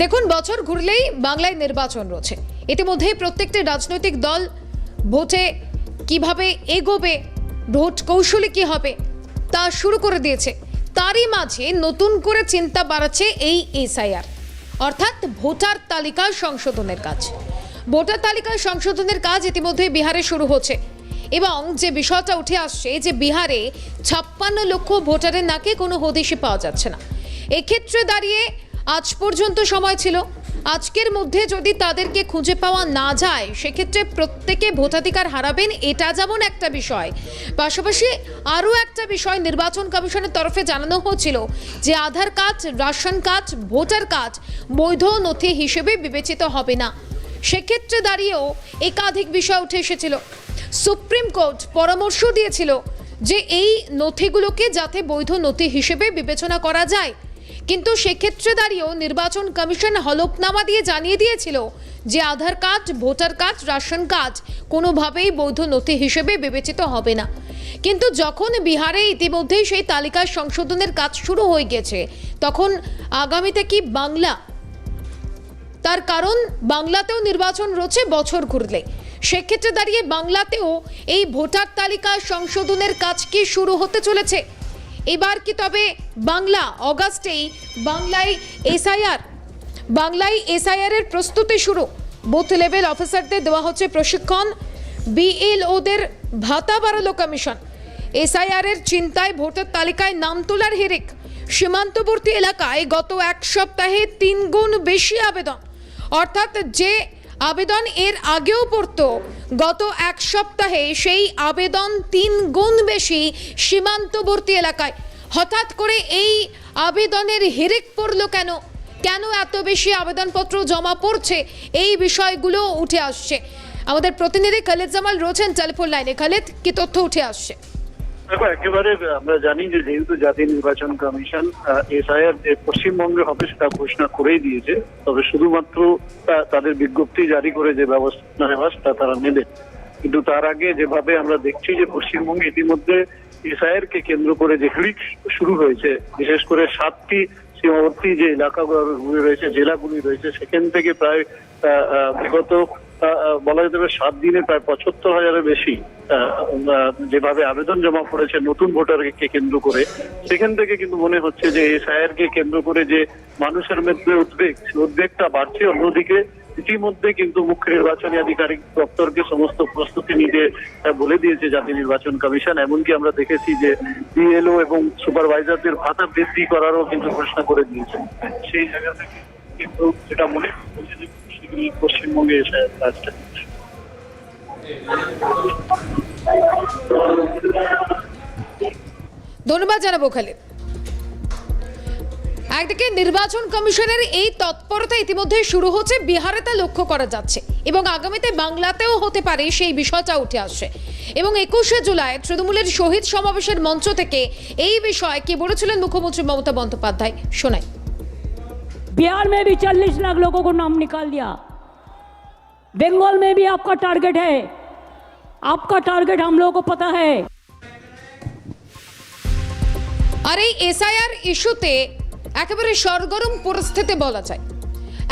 দেখুন, বছর ঘুরলেই বাংলায় নির্বাচন রয়েছে। ইতিমধ্যেই প্রত্যেকটি রাজনৈতিক দল ভোটে কীভাবে এগোবে, ভোট কৌশলে কি হবে, তা শুরু করে দিয়েছে। তারই মাঝে নতুন করে চিন্তা বাড়াচ্ছে এই এসআইআর, অর্থাৎ ভোটার তালিকা সংশোধনের কাজ। ভোটার তালিকা সংশোধনের কাজ ইতিমধ্যে বিহারে শুরু হচ্ছে এবং যে বিষয়টা উঠে আসছে যে বিহারে ছাপ্পান্ন লক্ষ ভোটারের নাকে কোনো হদিশি পাওয়া যাচ্ছে না। এক্ষেত্রে দাঁড়িয়ে আজ পর্যন্ত সময় ছিল। আজকের মধ্যে যদি তাদেরকে খুঁজে পাওয়া না যায়, সেক্ষেত্রে প্রত্যেকে ভোটাধিকার হারাবেন, এটা যেমন একটা বিষয়। পাশাপাশি আরও একটা বিষয় নির্বাচন কমিশনের তরফে জানানো হয়েছিল যে Aadhaar card, ration card, voter card বৈধ নথি হিসেবে বিবেচিত হবে না। সেক্ষেত্রে দাঁড়িয়েও একাধিক বিষয় উঠে এসেছিল। সুপ্রিম কোর্ট পরামর্শ দিয়েছিল যে এই নথিগুলোকে যাতে বৈধ নথি হিসেবে বিবেচনা করা যায় কিন্তু সেক্ষেত্রে দাঁড়িয়েও নির্বাচন কমিশন হলফনামা দিয়ে জানিয়ে দিয়েছিল যে Aadhaar card, voter card, ration card কোনোভাবেই বৈধ নথি হিসেবে বিবেচিত হবে না। কিন্তু যখন বিহারে ইতিমধ্যেই সেই তালিকা সংশোধনের কাজ শুরু হয়ে গেছে, তখন আগামীতে কি বাংলা তার কারণ, বাংলাতেও নির্বাচন রয়েছে বছর ঘুরলে। সেক্ষেত্রে দাঁড়িয়ে বাংলাতেও এই ভোটার তালিকা সংশোধনের কাজ কি শুরু হতে চলেছে? এবার কি তবে বাংলা অগাস্টেই বাংলায় এসআইআর? বাংলায় এসআইআর এর প্রস্তুতি শুরু। বুথ লেভেল অফিসারদের দেওয়া হচ্ছে প্রশিক্ষণ। বিএলওদের ভাতা বাড়ালো কমিশন। এসআইআর এর চিন্তায় ভোটার তালিকায় নাম তোলার হিরিক সীমান্তবর্তী এলাকায় গত এক সপ্তাহে তিন গুণ বেশি আবেদন। অর্থাৎ যে আবেদন এর আগেও পড়তো। গত এক সপ্তাহে সেই আবেদন তিন গুণ বেশি সীমান্তবর্তী এলাকায়। হঠাৎ করে এই আবেদনের হিরিক পড়ল কেন? কেন এত বেশি আবেদনপত্র জমা পড়ছে? এই বিষয়গুলো উঠে আসছে। আমাদের প্রতিনিধি খালেদ জামাল রয়েছেন টেলিফোন লাইনে। খালেদ, কি তথ্য উঠে আসছে? দেখো, একেবারে আমরা জানি যে যেহেতু জাতীয় নির্বাচন কমিশন এসআইআর পশ্চিমবঙ্গে হবে সেটা ঘোষণা করেই দিয়েছে, তবে শুধুমাত্র তাদের বিজ্ঞপ্তি জারি করে যে ব্যবস্থা নেওয়া সেটা তারা নেবে। কিন্তু তার আগে যেভাবে আমরা দেখছি যে পশ্চিমবঙ্গে ইতিমধ্যে এসআইআর কে কেন্দ্র করে যে হিড়িক শুরু হয়েছে, বিশেষ করে সাতটি সীমাবর্তী যে এলাকাগুলো রয়েছে, জেলাগুলি রয়েছে, সেখান থেকে প্রায় বিগত বলা যেতে পারে সাত দিনে প্রায় পঁচাত্তর হাজারের বেশি যেভাবে আবেদন জমা পড়েছে নতুন ভোটারকে কেন্দ্র করে, সেখান থেকে কিন্তু মনে হচ্ছে যে এসআইআর কে কেন্দ্র করে যে মানুষের মধ্যে উদ্বেগ উদ্বেগটা বাড়ছে। অন্যদিকে ইতিমধ্যে কিন্তু মুখ্য নির্বাচনী আধিকারিক দপ্তরকে সমস্ত প্রস্তুতি নিতে বলে দিয়েছে জাতীয় নির্বাচন কমিশন। এমনকি আমরা দেখেছি যে বিএলও এবং সুপারভাইজারদের ভাতা বৃদ্ধি করারও কিন্তু ঘোষণা করে দিয়েছে। সেই জায়গা থেকে কিন্তু যেটা মনে হচ্ছে যে শীঘ্রই পশ্চিমবঙ্গে এসে কাজটা হচ্ছে। ধন্যবাদ জানাবো খালেদ একদিকে নির্বাচন কমিশনের এই তৎপরতা ইতিমধ্যে শুরু হচ্ছে বিহারে তা লক্ষ্য করা যাচ্ছে এবং আগামীতে বাংলাতেও হতে পারে সেই বিষয়টা উঠে আসছে এবং একুশে জুলাই তৃণমূলের শহীদ সমাবেশের মঞ্চ থেকে এই বিষয়ে কি বলেছিলেন মুখ্যমন্ত্রী মমতা বন্দ্যোপাধ্যায় শোনাই बिहार में भी चालीस लाख लोगों को नाम निकाल दिया बंगाल में भी आपका टारगेट है आपका टारगेट हम लोगों को पता है আর এই এসআইআর ইস্যুতে একেবারে সরগরম পরিস্থিতি বলা যায়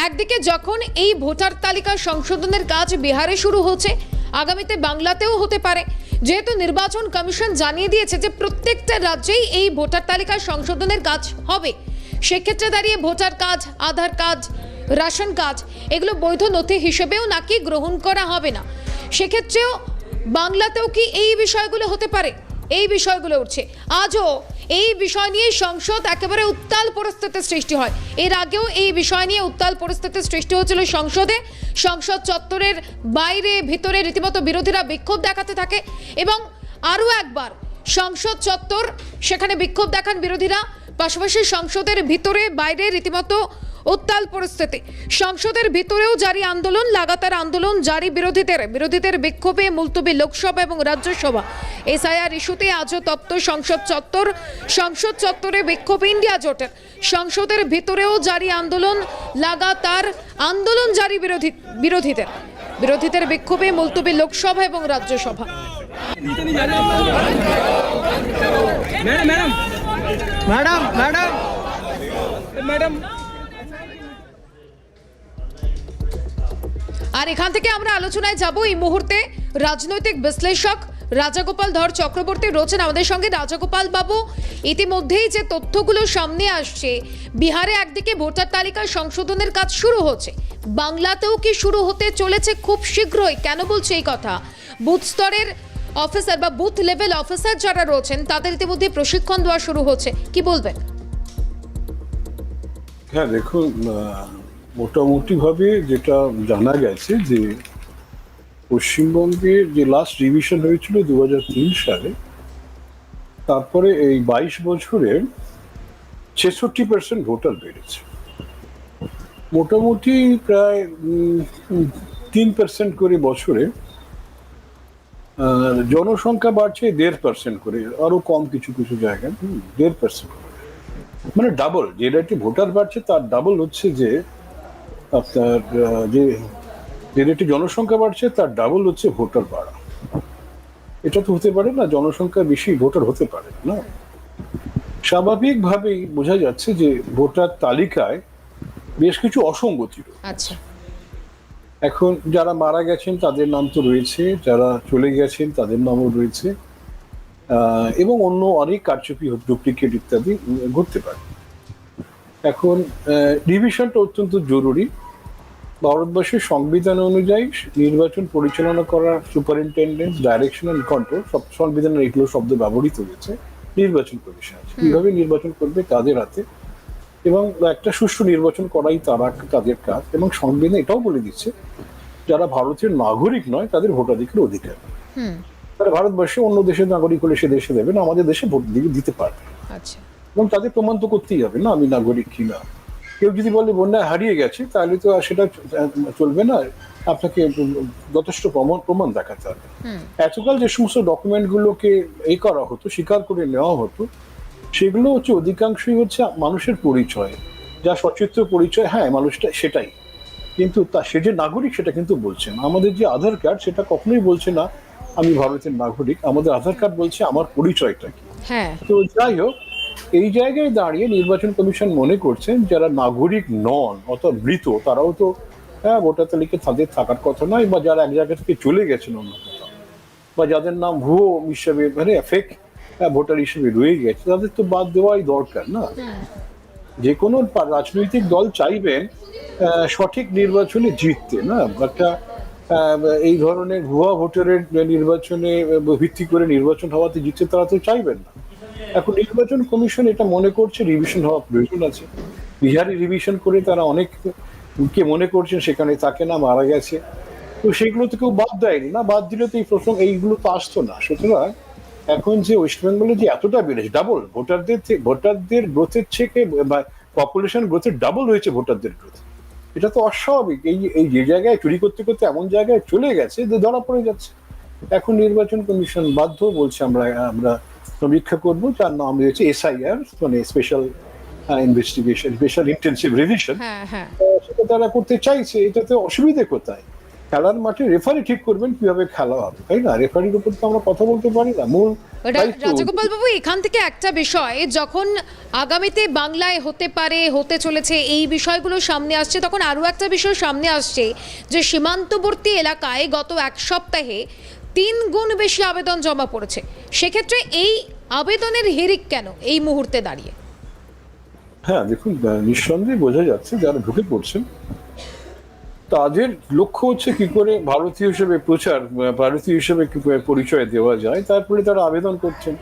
একদিকে যখন এই ভোটার তালিকা সংশোধনের কাজ বিহারে শুরু হচ্ছে আগামীতে বাংলাতেও হতে পারে যেহেতু নির্বাচন কমিশন জানিয়ে দিয়েছে যে প্রত্যেকটা রাজ্যেই এই ভোটার তালিকা সংশোধনের কাজ হবে সেক্ষেত্রে দাঁড়িয়ে voter card Aadhaar card ration card এগুলো বৈধ নথি হিসেবেও নাকি গ্রহণ করা হবে না। সেক্ষেত্রেও বাংলাতেও কি এই বিষয়গুলো হতে পারে? এই বিষয়গুলো উঠছে। আজও এই বিষয় নিয়ে সংসদ একেবারে উত্তাল পরিস্থিতির সৃষ্টি হয়। এর আগেও এই বিষয় নিয়ে উত্তাল পরিস্থিতির সৃষ্টি হয়েছিল সংসদে। সংসদ চত্বরের বাইরে, ভিতরে রীতিমতো বিরোধীরা বিক্ষোভ দেখাতে থাকে এবং আরও একবার সংসদ চত্বর, সেখানে বিক্ষোভ দেখান বিরোধীরা। পাশাপাশি সংসদের ভিতরে, বাইরে রীতিমতো উত্তাল পরিস্থিতি। সংসদের ভিতরেও জারি আন্দোলন লাগাতার আন্দোলন জারি বিরোধীদের বিরোধীদের বিক্ষোভে মুলতবি লোকসভা এবং রাজ্যসভা। এসআইআর ইস্যুতে আজও তপ্ত সংসদ চত্বর সংসদ চত্বরে বিক্ষোভ ইন্ডিয়া জোটের। সংসদের ভিতরেও জারি আন্দোলন লাগাতার আন্দোলন জারি বিরোধী বিরোধীদের। বিরোধীদের বিক্ষোভে মুলতবি লোকসভা এবং Rajya Sabha. Madam madam. Madam madam. আর এখান থেকে আমরা আলোচনায় যাব। এই মুহূর্তে রাজনৈতিক বিশ্লেষক রাজাগোপাল ধর চক্রবর্তী রয়েছেন আমাদের সঙ্গে। রাজাগোপাল বাবু, ইতিমধ্যেই যে তথ্যগুলো সামনে আসছে, বিহারে একদিকে ভোটার তালিকা সংশোধনের কাজ শুরু হচ্ছে। বাংলাতেও কি শুরু হতে চলেছে খুব শীঘ্রই? কেন বলছে এই কথা? বুথ স্তরের অফিসার বা বুথ লেভেল অফিসার যারা রয়েছেন, তাদের ইতিমধ্যে প্রশিক্ষণ দেওয়া শুরু হচ্ছে। কি বলবেন? হ্যাঁ দেখুন মোটামুটিভাবে যেটা জানা গেছে যে পশ্চিমবঙ্গে যে লাস্ট রিভিশন হয়েছিল দুহাজার তিন সালে, তারপরে এই বাইশ বছরে ছেষট্টি পার্সেন্ট ভোটার বেড়েছে। মোটামুটি প্রায় তিন পার্সেন্ট করে বছরে জনসংখ্যা বাড়ছে দেড় পার্সেন্ট করে আরও কম কিছু কিছু জায়গায় দেড় পার্সেন্ট মানে ডাবল যে ভোটার বাড়ছে তার ডাবল হচ্ছে যে আপনার যে যে রেটে জনসংখ্যা বাড়ছে তার ডাবল হচ্ছে ভোটার বাড়া। এটা তো হতে পারে না জনসংখ্যা বেশি ভোটার হতে পারে না? স্বাভাবিকভাবেই বোঝা যাচ্ছে যে ভোটার তালিকায় বেশ কিছু অসঙ্গতি রয়েছে। আচ্ছা। এখন যারা মারা গেছেন তাদের নাম তো রয়েছে যারা চলে গেছেন তাদের নামও রয়েছে এবং অন্য অনেক কারচুপি ডুপ্লিকেট ইত্যাদি ঘটতে পারে। এখন রিভিশনটা অত্যন্ত জরুরি। ভারতবর্ষের সংবিধান অনুযায়ী নির্বাচন পরিচালনা করার সুপারিনটেন্ডেন্ট ডাইরেকশন অ্যান্ড কন্ট্রোল সব সংবিধানের এগুলো শব্দ ব্যবহৃত হয়েছে নির্বাচন কমিশন কীভাবে নির্বাচন করবে তাদের হাতে। এবং একটা সুষ্ঠু নির্বাচন করাই তারা তাদের কাজ। এবং সংবিধান এটাও বলে দিচ্ছে যারা ভারতীয় নাগরিক নয় তাদের ভোটাধিকার অধিকার। তারা ভারতবর্ষে অন্য দেশের নাগরিক হলে সে দেশে দেবে না আমাদের দেশে ভোট দিতে দিতে পারবে আচ্ছা। এবং তাদের প্রমাণ তো করতেই হবে না আমি নাগরিক কিনা কেউ যদি বলে বন্যায় হারিয়ে গেছে তাহলে তো আর সেটা চলবে না। আপনাকে যথেষ্ট প্রমাণ প্রমাণ দেখাতে হবে। এতকাল যে সমস্ত ডকুমেন্টগুলোকে এই করা হতো স্বীকার করে নেওয়া হতো সেগুলো হচ্ছে অধিকাংশই হচ্ছে মানুষের পরিচয়। যা সচিত্র পরিচয় হ্যাঁ মানুষটা সেটাই। কিন্তু তা সে যে নাগরিক সেটা কিন্তু বলছে না। আমাদের যে আধার কার্ড সেটা কখনোই বলছে না আমি ভারতের নাগরিক আমাদের আধার কার্ড বলছে আমার পরিচয়টা কি। হ্যাঁ। তো যাই হোক এই জায়গায় দাঁড়িয়ে নির্বাচন কমিশন মনে করছেন যারা নাগরিক নন অথবা মৃত তারাও তো হ্যাঁ ভোটার তালিকায় তাদের থাকার কথা নয় বা যারা এক জায়গা থেকে চলে গেছেন অন্য কোথাও বা যাদের নাম ভুয়ো হিসেবে মানে ফেক ভোটার হিসেবে রয়ে গেছে তাদের তো বাদ দেওয়াই দরকার না? যে কোনো রাজনৈতিক দল চাইবেন আহ, সঠিক নির্বাচনে জিততে না? একটা আহ, এই ধরনের ভুয়া ভোটারের নির্বাচনে ভিত্তি করে নির্বাচন হওয়াতে জিততে তারা তো চাইবেন না। এখন নির্বাচন কমিশন এটা মনে করছে রিভিশন হওয়া প্রয়োজন আছে। বিহারে রিভিশন করে তারা অনেক কে মনে করছেন সেখানে তাকে না মারা গেছে। তো সেগুলো তো কেউ বাদ দেয়নি। না, বাদ দিলে তো এই প্রসঙ্গ এইগুলো তো আসতো না। সুতরাং এখন যে ওয়েস্ট বেঙ্গলে যে এতটা বেড়েছে ডাবল ভোটারদের ভোটারদের গ্রোথের থেকে পপুলেশন গ্রোথের ডাবল হয়েছে ভোটারদের গ্রোথ এটা তো অস্বাভাবিক। এই এই যে জায়গায় চুরি করতে করতে এমন জায়গায় চলে গেছে যে ধরা পড়ে যাচ্ছে। এখন নির্বাচন কমিশন বাধ্য বলছে আমরা আমরা সমীক্ষা করব যার নাম রয়েছে এসআইআর মানে special investigation special intensive revision সেটা তারা করতে চাইছে এটাতে অসুবিধে কোথায়? খেলার মাঠে রেফারি ঠিক করবেন কীভাবে খেলা হবে তাই না? রেফারির উপর তো আমরা কথা বলতে পারি না। মূল রাজগোপাল বাবু এখান থেকে একটা বিষয় যখন আগামীতে বাংলায় হতে পারে হতে চলেছে এই বিষয়গুলো সামনে আসছে তখন আরও একটা বিষয় সামনে আসছে যে সীমান্তবর্তী এলাকায় গত এক সপ্তাহে তিন গুণ বেশি আবেদন জমা পড়েছে। সেক্ষেত্রে এই আবেদনের হিরিক কেন এই মুহূর্তে দাঁড়িয়ে? হ্যাঁ দেখুন নিঃসন্দেহে বোঝা যাচ্ছে যারা ঢুকে পড়ছেন, তাদের লক্ষ্য হচ্ছে কি করে ভারতীয় হিসেবে প্রচার ভারতীয় হিসেবে পরিচয় দেওয়া যায়, তারপরে তারা আবেদন করছেন।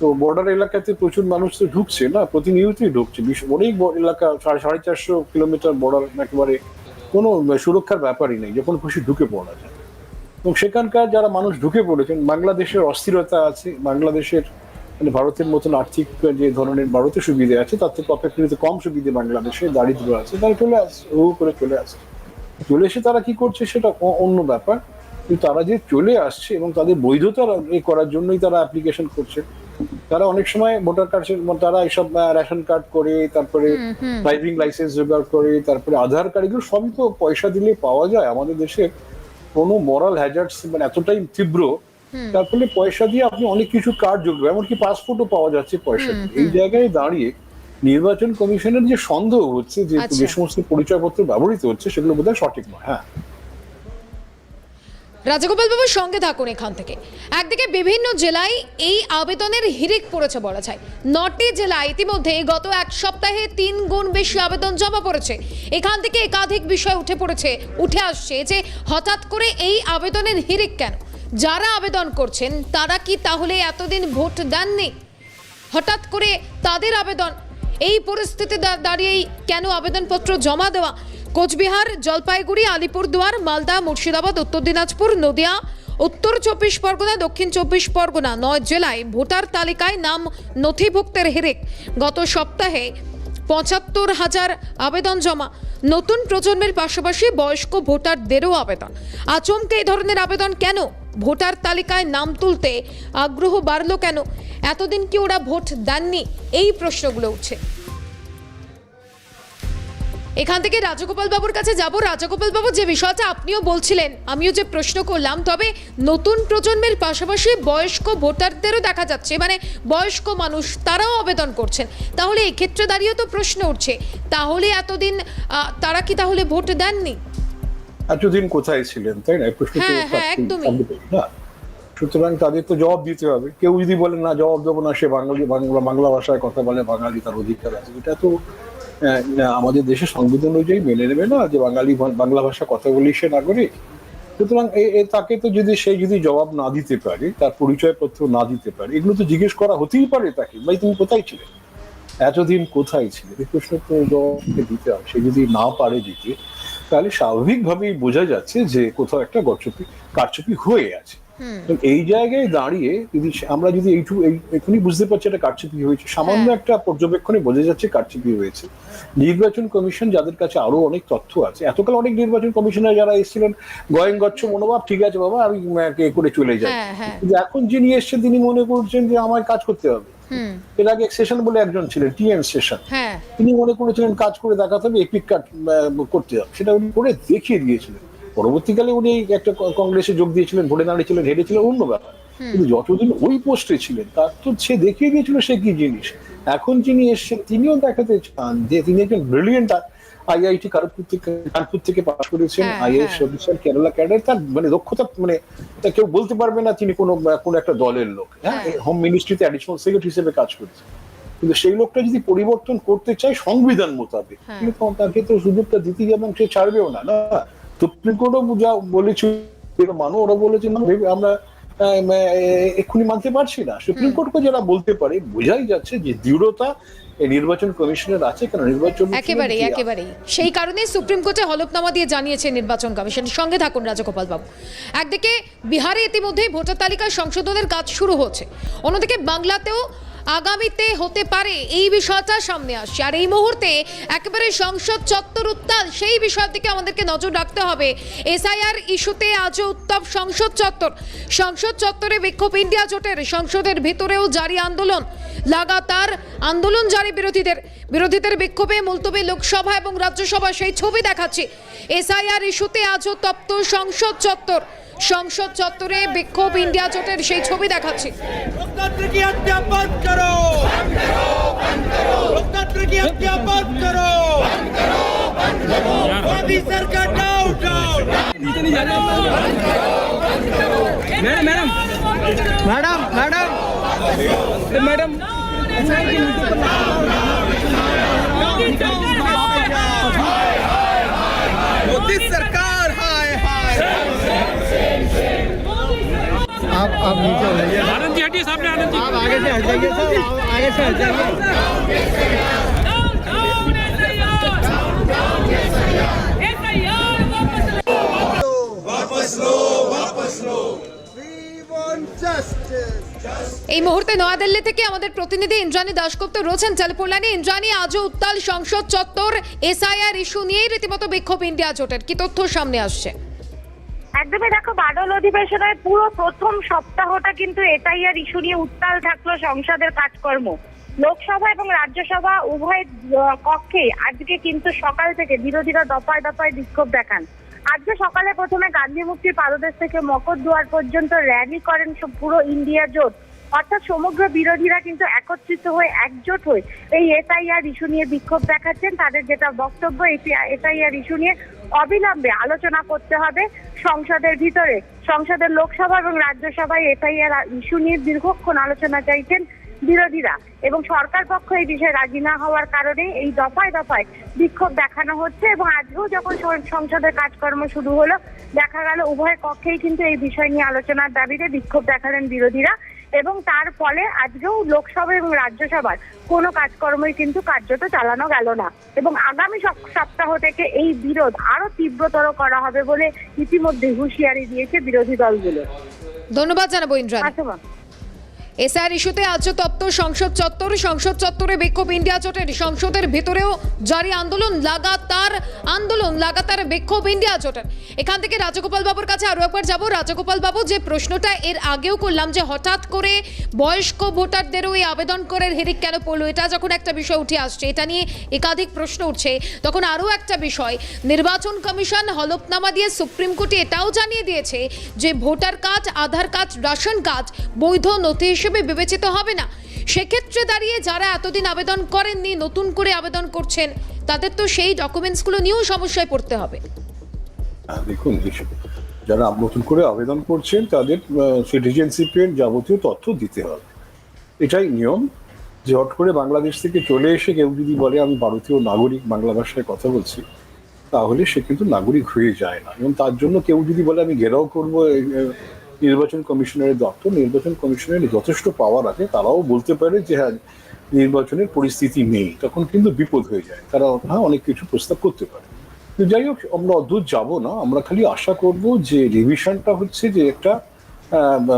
তো বর্ডার এলাকাতে প্রচুর মানুষ তো ঢুকছে না, প্রতিনিয়তই ঢুকছে। অনেক এলাকা সাড়ে চারশো কিলোমিটার বর্ডার একেবারে কোনো সুরক্ষার ব্যাপারই নেই, যখন খুশি ঢুকে পড়া যায়। এবং সেখানকার যারা মানুষ ঢুকে পড়েছেন বাংলাদেশের অস্থিরতা আছে বাংলাদেশের মানে ভারতের মতন আর্থিক যে ধরনের ভারতের সুবিধে আছে তার থেকে অপেক্ষাকৃত কম সুবিধে বাংলাদেশে দারিদ্র আছে তারা চলে আসছে হু করে চলে আসছে। চলে এসে তারা কি করছে সেটা অন্য ব্যাপার। কিন্তু তারা যে চলে আসছে এবং তাদের বৈধতা এ করার জন্যই তারা অ্যাপ্লিকেশন করছে। তারা অনেক সময় ভোটার কার্ড তারা এইসব রেশন কার্ড করে তারপরে ড্রাইভিং লাইসেন্স জোগাড় করে তারপরে আধার কার্ড এগুলো সবই তো পয়সা দিলে পাওয়া যায় আমাদের দেশে। কোনো মরাল হ্যাজার্ডস মানে এতটাই তীব্র তার ফলে পয়সা দিয়ে আপনি অনেক কিছু কার্ড যোগ এমনকি পাসপোর্টও পাওয়া যাচ্ছে পয়সা দিয়ে। এই জায়গায় দাঁড়িয়ে নির্বাচন কমিশনের যে সন্দেহ হচ্ছে যে আচ্ছা। যে সমস্ত পরিচয়পত্র ব্যবহৃত হচ্ছে সেগুলো বোধহয় সঠিক নয়। হ্যাঁ। রাজগোপাল বাবুর সঙ্গে থাকুন এখান থেকে। একদিকে বিভিন্ন জেলায় এই আবেদনের হিরিক পড়েছে বলা যায়। নটি জেলায় ইতিমধ্যে গত এক সপ্তাহে তিন গুণ বেশি আবেদন জমা পড়েছে। এখান থেকে একাধিক বিষয় উঠে পড়েছে, উঠে আসছে যে হঠাৎ করে এই আবেদনের হিরিক কেন? যারা আবেদন করছেন, তারা কি তাহলে এতদিন ভোট দেননি? হঠাৎ করে তাদের আবেদন, এই পরিস্থিতি দাঁড়িয়েই কেন আবেদনপত্র জমা দেওয়া? কোচবিহার, জলপাইগুড়ি, আলিপুরদুয়ার, মালদা, মুর্শিদাবাদ, উত্তর দিনাজপুর, নদিয়া, উত্তর চব্বিশ পরগনা, দক্ষিণ চব্বিশ পরগনা, নয় জেলায় ভোটার তালিকায় নাম নথিভুক্তের হেরেক গত সপ্তাহে পঁচাত্তর হাজার আবেদন জমা। নতুন প্রজন্মের পাশাপাশি বয়স্ক ভোটারদেরও আবেদন। আচমকে এই ধরনের আবেদন কেন? ভোটার তালিকায় নাম তুলতে আগ্রহ বাড়লো কেন? এতদিন কি ওরা ভোট দেননি? এই প্রশ্নগুলো উঠছে। এখান থেকে রাজগোপাল বাবুর কাছে যাব। রাজগোপাল বাবু যে বিষয়টা আপনিও বলছিলেন আমিও যে প্রশ্ন করলাম তবে নতুন প্রজন্মের পাশাপাশি বয়স্ক ভোটারদেরও দেখা যাচ্ছে মানে বয়স্ক মানুষ তারাও আবেদন করছেন। তাহলে এই ক্ষেত্রে দাঁড়িয়ে তো প্রশ্ন উঠছে তাহলে এতদিন তারা কি তাহলে ভোট দেননি? এতদিন কোথায় ছিলেন তাই না? প্রশ্ন হ্যাঁ, হ্যাঁ, একদমই। না। সুতরাং তাদের তো জবাব দিতে হবে। কেউ যদি বলে না জবাব দেবো না সে বাঙালি বাংলা বাংলা ভাষায় কথা বলে বাঙালি তার অধিকার আছে। এটা তো আমাদের দেশের সংবিধান অনুযায়ী মেনে নেবে না যে বাঙালি বাংলা ভাষা কথা বলি সে নাগরিক। সুতরাং তাকে তো যদি সে যদি জবাব না দিতে পারে, তার পরিচয়পত্র না দিতে পারে, এগুলো তো জিজ্ঞেস করা হতেই পারে তাকে। ভাই, তুমি কোথায় ছিলে? এতদিন কোথায় ছিল? এই প্রশ্ন তো জবাবকে দিতে হবে সে যদি না পারে দিতে, তাহলে স্বাভাবিকভাবেই বোঝা যাচ্ছে যে কোথাও একটা গচ্ছপি, কারচুপি হয়ে আছে। এই জায়গায় দাঁড়িয়ে যদি আমরা যদি এইটুকু এই এখনই বুঝতে পারছি একটা কারচুপি হয়েছে। সামান্য হ্যাঁ। একটা পর্যবেক্ষণে বোঝা যাচ্ছে কারচুপি হয়েছে। নির্বাচন কমিশন যাদের কাছে আরও অনেক তথ্য আছে এতকাল অনেক নির্বাচন কমিশনার যারা এসেছিলেন গয়েন গচ্ছ মনোভাব ঠিক আছে বাবা আমি করে চলে যাই। হ্যাঁ, হ্যাঁ। কিন্তু এখন যিনি এসছেন তিনি মনে করছেন যে আমার কাজ করতে হবে। হুম। এর আগে সেশন বলে একজন ছিলেন টিএন সেশন। তিনি মনে করেছিলেন কাজ করে দেখাতে হবে এপিক কাট করতে হবে। সেটা উনি করে দেখিয়ে দিয়েছিলেন। পরবর্তীকালে উনি একটা কংগ্রেসে যোগ দিয়েছিলেন ভোটে দাঁড়িয়েছিলেন হেরেছিলেন অন্য ব্যাপার কিন্তু যতদিন ওই পোস্টে ছিলেন তার তো সে দেখিয়ে দিয়েছিল সে কি জিনিস এখন যিনি এসছেন তিনিও দেখাতে চান যে তিনি একজন ব্রিলিয়েন্ট আইআইটি কানপুর থেকে কানপুর থেকে পাশ করেছেন আইএস। অফিসার কেরালা ক্যাডার তার মানে দক্ষতা মানে তা কেউ বলতে পারবে না তিনি কোনো কোনো একটা দলের লোক হ্যাঁ। হোম মিনিস্ট্রিতে অ্যাডিশনাল সেক্রেটারি হিসেবে কাজ করেছেন কিন্তু সেই লোকটা যদি পরিবর্তন করতে চায় সংবিধান মোতাবেক হ্যাঁ। কিন্তু তাকে তো সুযোগটা দিতেই এবং সে ছাড়বেও না না সুপ্রিম যা বলেছিল মানো ওরা বলেছে না ভেবে আমরা এক্ষুনি মানতে পারছি না। সুপ্রিম কোর্টকে যারা বলতে পারে বোঝাই যাচ্ছে যে দৃঢ়তা নির্বাচন কমিশনের আছে কেন নির্বাচন একেবারেই একেবারেই। সেই কারণেই সুপ্রিম কোর্টে হলফনামা দিয়ে জানিয়েছে নির্বাচন কমিশন। সঙ্গে থাকুন রাজগোপাল বাবু একদিকে বিহারে ইতিমধ্যেই ভোটার তালিকায় সংশোধনের কাজ শুরু হচ্ছে। অন্যদিকে বাংলাতেও আগামীতে হতে পারে, এই বিষয়টা সামনে আসছে। আর এই মুহূর্তে একেবারে সংসদ চত্বর উত্তাল, সেই বিষয়ের দিকে আমাদেরকে নজর রাখতে হবে। এসআইআর ইস্যুতে আজও উত্তপ সংসদ চত্বর। সংসদ চত্বরে বিক্ষোভ ইন্ডিয়া জোটের, সংসদের ভিতরেও জারি আন্দোলন। লাগাতার আন্দোলন জারি বিরোধীদের বিরোধীদের বিক্ষোভে মুলতবি লোকসভা এবং রাজ্যসভা সেই ছবি দেখাচ্ছে। এসআইআর ইস্যুতে আজও তপ্ত সংসদ চত্বর। সংসদ চত্বরে বিক্ষোভ ইন্ডিয়া জোটের সেই ছবি দেখাচ্ছে लोकतंत्र की हत्या बंद करो लोकतंत्र की हत्या बंद करो मोदी सरकार आप आप नीचे हो जाइए आनंद जी हटिए सामने आनंद जी आप आगे से हट जाइए सर आप आगे से हट जाइए এই মুহূর্তে নয়াদিল্লি থেকে আমাদের প্রতিনিধি ইন্দ্রাণী দাশগুপ্ত রয়েছেন টেলিফোন লাইনে ইন্দ্রাণী আজও উত্তাল সংসদ চত্বর এসআইআর ইস্যু নিয়েই রীতিমতো বিক্ষোভ ইন্ডিয়া জোটের কি তথ্য সামনে আসছে একদমই দেখো বাদল অধিবেশনের পুরো প্রথম সপ্তাহটা কিন্তু এসআইআর ইস্যু নিয়ে উত্তাল থাকল সংসদের কাজকর্ম। লোকসভা এবং রাজ্যসভা উভয় কক্ষে আজকে কিন্তু সকাল থেকে বিরোধীরা দফায় দফায় বিক্ষোভ দেখান। আজকে সকালে প্রথমে গান্ধী মুক্তির পাদদেশ থেকে মকরদুয়ার পর্যন্ত র্যালি করেন পুরো ইন্ডিয়া জোট। অর্থাৎ সমগ্র বিরোধীরা কিন্তু একত্রিত হয়ে একজোট হয়ে এই এসআইআর ইস্যু নিয়ে বিক্ষোভ দেখাচ্ছেন। তাদের যেটা বক্তব্য এসআইআর ইস্যু নিয়ে অবিলম্বে আলোচনা করতে হবে সংসদের ভিতরে। সংসদের লোকসভা এবং রাজ্যসভায় এফআইআর ইস্যু নিয়ে দীর্ঘক্ষণ আলোচনা চাইছেন বিরোধীরা এবং সরকার পক্ষ এই বিষয়ে রাজি না হওয়ার কারণে এই দফায় দফায় বিক্ষোভ দেখানো হচ্ছে এবং আজকেও যখন সংসদের কাজকর্ম শুরু হলো, দেখা গেল উভয় কক্ষেই কিন্তু এই বিষয় নিয়ে আলোচনার দাবিতে বিক্ষোভ দেখালেন বিরোধীরা। এবং তার ফলে আজকেও লোকসভা এবং রাজ্যসভার কোনো কাজকর্মই কিন্তু কার্যত চালানো গেল না। এবং আগামী সপ্তাহ থেকে এই বিরোধ আরও তীব্রতর করা হবে বলে ইতিমধ্যে হুঁশিয়ারি দিয়েছে বিরোধী দলগুলো। ধন্যবাদ জানাব ইন্দ্রা আচ্ছা। এসআর ইস্যুতে আজ তপ্ত সংসদ চত্বর, সংসদ চত্বরে বিক্ষোভ ইন্ডিয়া জোটের। সংসদের ভেতরেও জারি আন্দোলন, লাগাতার আন্দোলন, লাগাতার বিক্ষোভ ইন্ডিয়া জোটের। এখান থেকে রাজগোপাল বাবুর কাছে আরও একবার যাব। রাজগোপাল বাবু, যে প্রশ্নটা এর আগেও করলাম যে হঠাৎ করে বয়স্ক ভোটারদেরও এই আবেদন করে হেরিক কেন পড়ল, এটা যখন একটা বিষয় উঠে আসছে, এটা নিয়ে একাধিক প্রশ্ন উঠছে। তখন আরও একটা বিষয়, নির্বাচন কমিশন হলফনামা দিয়ে সুপ্রিম কোর্টে এটাও জানিয়ে দিয়েছে যে voter card, Aadhaar card, ration card, বৈধ নথি হিসেবে বিবেচিত হবে না। সেক্ষেত্রে দাঁড়িয়ে যারা এতদিন আবেদন করেননি, নতুন করে আবেদন করছেন, তাদের তো সেই ডকুমেন্টসগুলো নিয়েও সমস্যায় পড়তে হবে। দেখুন যারা নতুন করে আবেদন করছেন, তাদের সিটিজেনশিপের যাবতীয় তথ্য দিতে হবে। এটাই নিয়ম। যে হট করে বাংলাদেশ থেকে চলে এসে কেউ যদি বলে, আমি ভারতীয় নাগরিক, বাংলা ভাষায় কথা বলছি, তাহলে সে কিন্তু নাগরিক হয়ে যায় না। এবং তার জন্য কেউ যদি বলে, আমি ঘেরাও করব নির্বাচন কমিশনের দপ্তর, নির্বাচন কমিশনের যথেষ্ট পাওয়ার আছে, তারাও বলতে পারে যে হ্যাঁ নির্বাচনের পরিস্থিতি নেই, তখন কিন্তু বিপদ হয়ে যায়। তারা হ্যাঁ অনেক কিছু প্রস্তাব করতে পারে। তো যাই হোক, আমরা অদ্ভুত যাব না, আমরা খালি আশা করব যে রিভিশনটা হচ্ছে যে একটা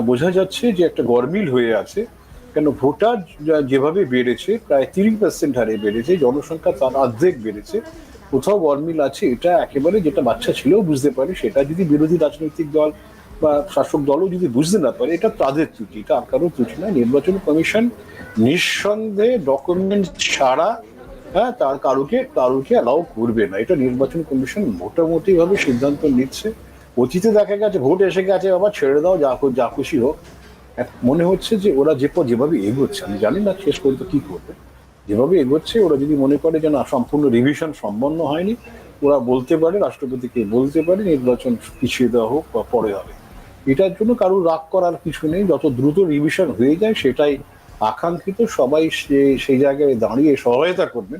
বোঝা যাচ্ছে যে একটা গরমিল হয়ে আছে, কেন ভোটার যেভাবে বেড়েছে, প্রায় তিরিশ পার্সেন্ট হারে বেড়েছে, জনসংখ্যা তার অর্ধেক বেড়েছে। কোথাও গরমিল আছে, এটা একেবারে যেটা বাচ্চা ছেলেও বুঝতে পারে, সেটা যদি বিরোধী রাজনৈতিক দল বা শাসক দলও যদি বুঝতে না পারে, এটা তাদের ত্রুটি, এটা আর কারও ত্রুটি নয়। নির্বাচন কমিশন নিঃসন্দেহে ডকুমেন্ট ছাড়া হ্যাঁ তার কারোকে কারোকে অ্যালাউ করবে না। এটা নির্বাচন কমিশন মোটামুটি ভাবে সিদ্ধান্ত নিচ্ছে। অতীতে দেখা গেছে, ভোট এসে গেছে বাবা ছেড়ে দাও, যা যা খুশি হোক। মনে হচ্ছে যে ওরা যে যেভাবে এগোচ্ছে, আমি জানি না শেষ পর্যন্ত কি করবে। যেভাবে এগোচ্ছে, ওরা যদি মনে করে যে না, সম্পূর্ণ রিভিশন সম্পন্ন হয়নি, ওরা বলতে পারে, রাষ্ট্রপতিকে বলতে পারে, নির্বাচন পিছিয়ে দেওয়া হোক বা পরে হবে। এটার জন্য কারোর রাগ করার কিছু নেই। যত দ্রুত রিভিশন হয়ে যায় সেটাই আকাঙ্ক্ষিত। সবাই সে- সেই জায়গায় দাঁড়িয়ে সহায়তা করবে।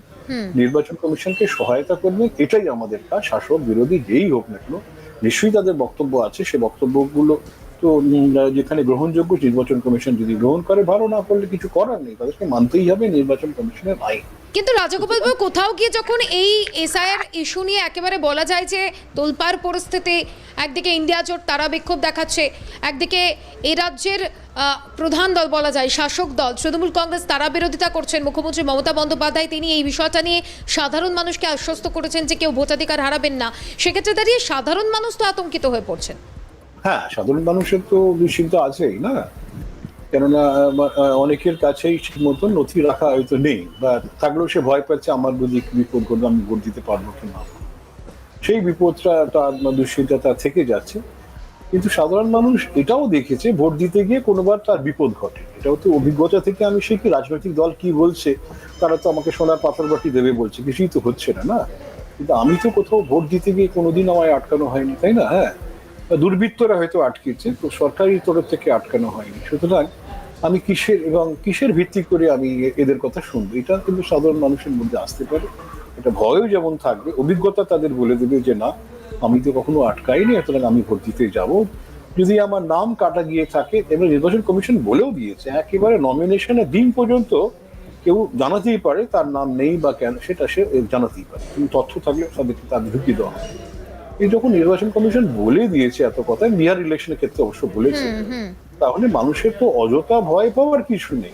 নির্বাচন কমিশনকে সহায়তা করবে। এটাই আমাদের কাজ। শাসক বিরোধী যেই হোক না কেন নিশ্চয়ই তাদের বক্তব্য আছে। সে বক্তব্যগুলো তো যেখানে গ্রহণযোগ্য নির্বাচন কমিশন যদি গ্রহণ করে, ভালো না করলে কিছু করার নেই। তাদেরকে মানতেই হবে নির্বাচন কমিশনের আইন। কিন্তু রাজগোপাল বাবু, কোথাও গিয়ে যখন এই এসআইআর ইস্যু নিয়ে একেবারে বলা যায় যে তোলপাড় পরিস্থিতি, একদিকে ইন্ডিয়া জোট তারা বিক্ষোভ দেখাচ্ছে, একদিকে এই রাজ্যের প্রধান দল বলা যায় শাসক দল, তৃণমূল কংগ্রেস তারা বিরোধিতা করছেন। মুখ্যমন্ত্রী মমতা বন্দ্যোপাধ্যায়, তিনি এই বিষয়টা নিয়ে সাধারণ মানুষকে আশ্বস্ত করেছেন যে কেউ ভোটাধিকার হারাবেন না। সেক্ষেত্রে দাঁড়িয়ে সাধারণ মানুষ তো আতঙ্কিত হয়ে পড়ছেন। হ্যাঁ সাধারণ মানুষের তো দুশ্চিন্তা আছেই, না? কেননা অনেকের কাছেই ঠিক মতো নথি রাখা হয়তো নেই, বা থাকলেও সে ভয় পাচ্ছে আমার যদি বিপদ করলে আমি ভোট দিতে পারব কি না। সেই বিপদটা, তার দুশ্চিন্তা তার থেকে যাচ্ছে। কিন্তু সাধারণ মানুষ এটাও দেখেছে, ভোট দিতে গিয়ে কোনোবার তার বিপদ ঘটে। এটাও তো অভিজ্ঞতা থেকে আমি শিখি, রাজনৈতিক দল কি বলছে, তারা তো আমাকে সোনার পাথর বাটি দেবে বলছে, কিছুই তো হচ্ছে না না? কিন্তু আমি তো কোথাও ভোট দিতে গিয়ে কোনোদিন আমায় আটকানো হয়নি, তাই না? হ্যাঁ। দুর্বৃত্তরা হয়তো আটকেছে, তো সরকারি তরফ থেকে আটকানো হয়নি। সুতরাং আমি কিসের এবং কিসের ভিত্তি করে আমি এদের কথা শুনব? এটা কিন্তু সাধারণ মানুষের মধ্যে আসতে পারে। এটা ভয়ও যেমন থাকবে, অভিজ্ঞতা তাদের বলে দেবে যে, না, আমি তো কখনো আটকাইনি, সুতরাং আমি ভোট দিতে যাব। যদি আমার নাম কাটা গিয়ে থাকে এবং নির্বাচন কমিশন বলেও দিয়েছে, একেবারে নমিনেশনের দিন পর্যন্ত কেউ জানাতেই পারে তার নাম নেই বা কেন, সেটা সে জানাতেই পারে। তথ্য থাকলে তাদেরকে তার ঢুকিয়ে দেওয়া হবে। এই যখন নির্বাচন কমিশন বলে দিয়েছে এত কথা বিহার ইলেকশনের ক্ষেত্রে অবশ্য বলেছে। তাহলে মানুষের তো অযথা ভয় পাওয়ার কিছু নেই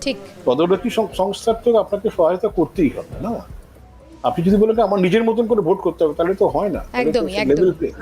ঠিক। তদারকি সংস্থার তো আপনাকে সহায়তা করতেই হবে না? আপনি যদি বলেন আমার নিজের মতন করে ভোট করতে হবে তাহলে তো হয় না। একদমই, play-